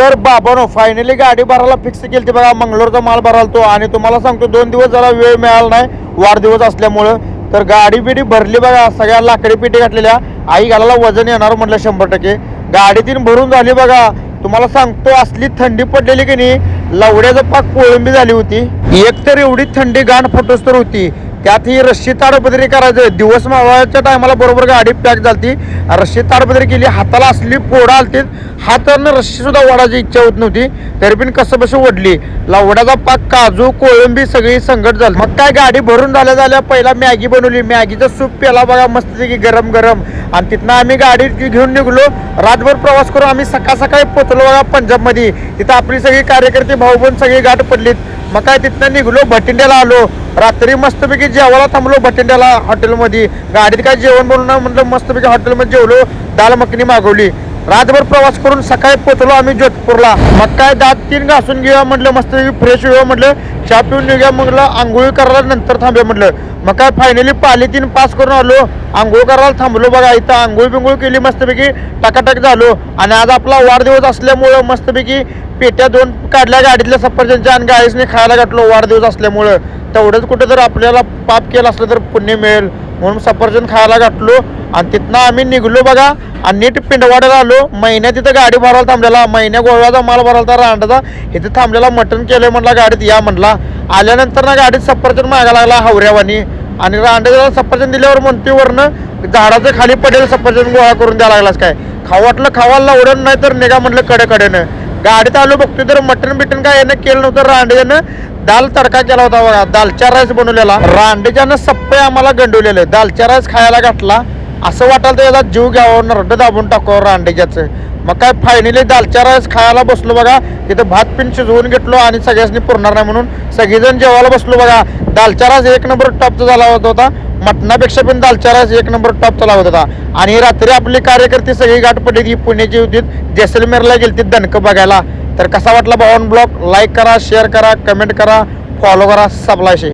तर बाबानो फायनली गाडी भरायला फिक्स केली ती बघा मंगलोरचा माल भरायला तो. आणि तुम्हाला सांगतो दोन दिवस जरा वेळ मिळाला नाही वाढदिवस असल्यामुळं. तर गाडी बिडी भरली बघा सगळ्या लाकडी पिटी घातलेल्या. आई घालायला वजन येणार म्हटलं शंभर टक्के. गाडी तीन भरून झाली बघा. तुम्हाला सांगतो असली थंडी पडलेली की नाही लवड्याचं पाक कोळंबी झाली होती. एक तर एवढी थंडी गाण फटोस तर होती. त्यात ही रस्सी ताडपदरी करायचं दिवस मावळाच्या टायमाला बरोबर गाडी पॅक झाली रस्सी ताडपदरी केली हाताला असली फोडा आलती हातानं रस्सी सुद्धा ओढायची इच्छा होत नव्हती. तरी पण कसं बस ओढली. लवड्याचा पाक काजू कोळंबी सगळी संकट झाली. मग काय गाडी भरून झाल्या झाल्या पहिला मॅगी बनवली. मॅगीचं सूप प्याला बघा मस्तपैकी गरम गरम. आणि तिथनं आम्ही गाडी घेऊन निघलो. रातभर प्रवास करून आम्ही सकाळ सकाळी पोचलो बघा पंजाबमध्ये. तिथं आपली सगळी कार्यकर्ते भाऊ बहीण सगळी गाठ पडलीत. मग काय तिथनं निघलो भटिंड्याला आलो. रात्री मस्तपैकी जेवायला थांबलो बठिंड्याला हॉटेलमध्ये. गाडीत काय जेवण बनवून म्हटलं मस्तपैकी हॉटेलमध्ये जेवलो दाल मखनी मागवली. रातभर प्रवास करून सकाळी पोचलो आम्ही जोधपूरला. मग काय दात तीन घासून घेऊया म्हटलं मस्तपैकी फ्रेश होऊया म्हटलं चहा पिऊन निघूया म्हटलं आंघोळी करायला नंतर थांबूया म्हटलं मग काय फायनली पाली तीन पास करून आलो. आंघोळ करायला थांबलो बघा इथं आंघोळ बिंघोळ केली मस्तपैकी टकाटक झालो. आणि आज आपला वाढदिवस असल्यामुळं मस्तपैकी पेट्या दोन काढल्या गाडीतल्या सफरचंदच्या आणि गाडीसने खायला घातलो वाढदिवस असल्यामुळं. तेवढंच कुठं जर आपल्याला पाप केलं असलं तर पुण्य मिळेल. म्हणून सफरचंद खायला घातलो आणि तिथनं आम्ही निघलो बघा आणि नीट पिंडवाड्याला आलो. महिन्यात तिथं गाडी भरायला थांबलेला महिन्या गोव्याचा माल भरायला होता रांडाचा इथं थांबलेला मटण केलं म्हटला गाडीत या म्हटला आल्यानंतर ना गाडीत सफरचंद मागा लागला हावऱ्यावानी. आणि रांडाला सफरचंद दिल्यावर म्हणते वरनं झाडाचं खाली पडेल सफरचंद गोळा करून द्यायला लागलास काय? खाऊ वाटलं खावायला लावडं नाही तर निघा म्हटलं कडे कडेनं गाडीत आलो बघतोय तर मटण बिटन काय यानं केलं नव्हतं रांडेच्यानं दाल तडका केला होता बघा दालचा राईस बनवलेला. रांडेच्यानं सप्पे आम्हाला गंडवलेलं. दालचा राईस खायला घातला. असं वाटायला तर याचा जीव घ्यावं नरड दाबून टाकावं रांडेच्याचं. मग काय फायनली दालचा राईस खायला बसलो बघा. तिथं भात पिन शिजवून घेतलो आणि सगळ्यांनी पुरणार नाही म्हणून सगळेजण जेवायला बसलो बघा. दालचा राईस एक नंबर टॉपचा झाला होता होता. मटणापेक्षा पण दालचा राईस एक नंबर टॉपचा लावत होता आणि रात्री आपले कार्यकर्ते सगळी गाठ पडली ती पुण्याची होती. जैसलमेरला गेली दणकं बघायला. तर कसा वाटला भावन ब्लॉग लाईक करा शेअर करा कमेंट करा फॉलो करा सबलाशे